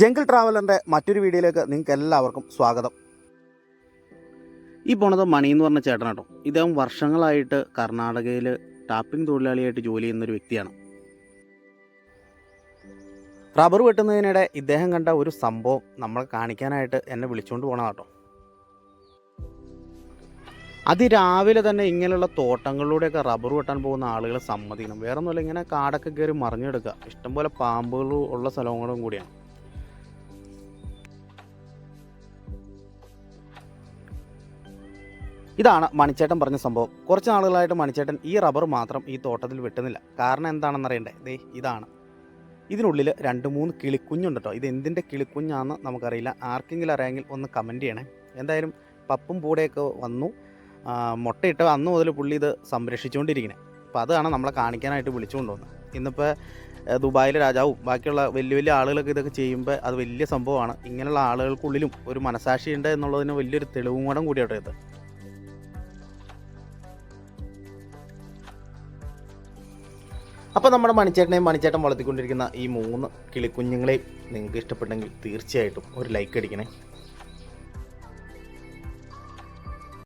Jungle ട്രാവലറിന്റെ മറ്റൊരു വീഡിയോയിലേക്ക് നിങ്ങൾക്ക് എല്ലാവർക്കും സ്വാഗതം. ഈ പോണത് മണി എന്ന് പറഞ്ഞ ചേട്ടൻ കേട്ടോ ഇദ്ദേഹം വർഷങ്ങളായിട്ട് കർണാടകയിൽ ടാപ്പിംഗ് തൊഴിലാളിയായിട്ട് ജോലി ചെയ്യുന്നൊരു വ്യക്തിയാണ്. റബ്ബർ വെട്ടുന്നതിനിടെ ഇദ്ദേഹം കണ്ട ഒരു സംഭവം നമ്മൾ കാണിക്കാനായിട്ട് എന്നെ വിളിച്ചുകൊണ്ട് പോകണം കേട്ടോ അതിരാവിലെ തന്നെ ഇങ്ങനെയുള്ള തോട്ടങ്ങളിലൂടെയൊക്കെ റബ്ബർ വെട്ടാൻ പോകുന്ന ആളുകൾ സമ്മതിക്കണം. വേറെ ഒന്നുമില്ല ഇങ്ങനെ കാടൊക്കെ കയറി മറിഞ്ഞെടുക്കുക. ഇഷ്ടംപോലെ പാമ്പുകൾ ഉള്ള സ്ഥലങ്ങളും കൂടിയാണ്. ഇതാണ് മണിച്ചേട്ടൻ പറഞ്ഞ സംഭവം. കുറച്ച് നാളുകളായിട്ട് മണിച്ചേട്ടൻ ഈ റബ്ബർ മാത്രം ഈ തോട്ടത്തിൽ വെട്ടുന്നില്ല. കാരണം എന്താണെന്ന് അറിയണ്ടേ? ദേ ഇതാണ്. ഇതിനുള്ളിൽ രണ്ട് മൂന്ന് കിളിക്കുഞ്ഞുണ്ട് കേട്ടോ ഇത് എന്തിന്റെ കിളിക്കുഞ്ഞാണെന്ന് നമുക്കറിയില്ല. ആർക്കെങ്കിലും അറിയാമെങ്കിൽ ഒന്ന് കമന്റ് ചെയ്യണേ. എന്തായാലും പപ്പും പൂടെയൊക്കെ വന്നു. മുട്ടയിട്ട് അന്ന് മുതൽ പുള്ളി ഇത് സംരക്ഷിച്ചുകൊണ്ടിരിക്കുന്നത് അപ്പോൾ അതാണ് നമ്മളെ കാണിക്കാനായിട്ട് വിളിച്ചുകൊണ്ട് വന്നത് ഇന്നിപ്പോൾ ദുബായിലെ രാജാവും ബാക്കിയുള്ള വലിയ വലിയ ആളുകളൊക്കെ ഇതൊക്കെ ചെയ്യുമ്പോൾ അത് വലിയ സംഭവമാണ്. ഇങ്ങനെയുള്ള ആളുകൾക്കുള്ളിലും ഒരു മനസാക്ഷിയുണ്ട് എന്നുള്ളതിന് വലിയൊരു തെളിവും കൂടെ കൂടിയാട്ടോ ഇത്. അപ്പോൾ നമ്മുടെ മണിച്ചേട്ടനെയും മണിച്ചേട്ടൻ വളർത്തിക്കൊണ്ടിരിക്കുന്ന ഈ മൂന്ന് കിളിക്കുഞ്ഞുങ്ങളെയും നിങ്ങൾക്ക് ഇഷ്ടപ്പെട്ടെങ്കിൽ തീർച്ചയായിട്ടും ഒരു ലൈക്ക് അടിക്കണേ.